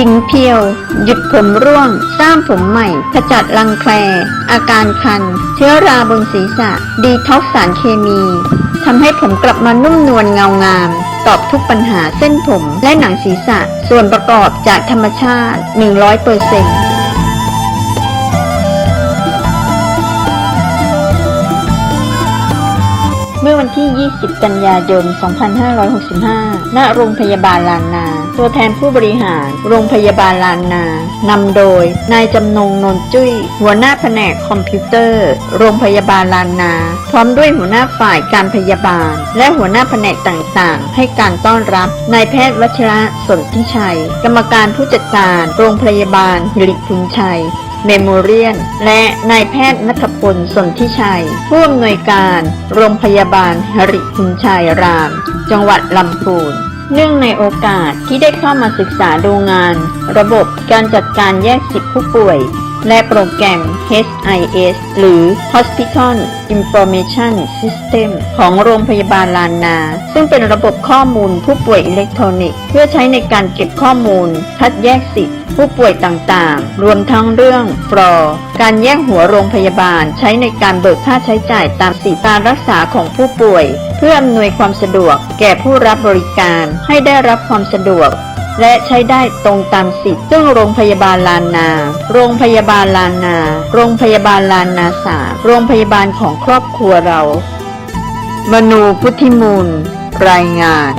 ชิงเพียว หยุดผมร่วง สร้างผมใหม่ ขจัดรังแคล อาการคัน เชื้อราบนศีรษะ ดีท็อกสารเคมีทำให้ผมกลับมานุ่มนวลเงางาม ตอบทุกปัญหาเส้นผมและหนังศีรษะ ส่วนประกอบจากธรรมชาติ 100%เปอร์เซ็นต์เมื่อวันที่ 20 กันยายน 2565 ณ โรงพยาบาลลานนา ตัวแทนผู้บริหาร โรงพยาบาลลานนานำโดย นายจำนงนนจุ้ย หัวหน้าแผนกคอมพิวเตอร์ โรงพยาบาลลานนา พร้อมด้วยหัวหน้าฝ่ายการพยาบาล และหัวหน้าแผนกต่างๆ ให้การต้อนรับ นายแพทย์วัชระสนธิชัย กรรมการผู้จัดการ โรงพยาบาลหิริพุนชัยเมโมเรียน และนายแพทย์นัทพลสนธิชัย ผู้อำนวยการ โรงพยาบาลหริพุนชัยราม จังหวัดลำพูน เนื่องในโอกาสที่ได้เข้ามาศึกษาดูงาน ระบบการจัดการแยกสิทธิผู้ป่วย และโปรแกรม HIS หรือ Hospital Information System ของโรงพยาบาลลานนา ซึ่งเป็นระบบข้อมูลผู้ป่วยอิเล็กทรอนิกส์ เพื่อใช้ในการเก็บข้อมูล คัดแยกสิทธิผู้ป่วยต่างๆ รวมทั้งเรื่องฟรอการแยกหัวโรงพยาบาลใช้ในการเบิกค่าใช้จ่ายตามสิทธิการรักษาของผู้ป่วย เพื่ออำนวยความสะดวกแก่ผู้รับบริการให้ได้รับความสะดวก และใช้ได้ตรงตามสิทธิ์ซึ่งโรงพยาบาลลานนา โรงพยาบาลลานนา โรงพยาบาลลานนาสาโรงพยาบาลของครอบครัวเรา มนูพุทธิมูล รายงาน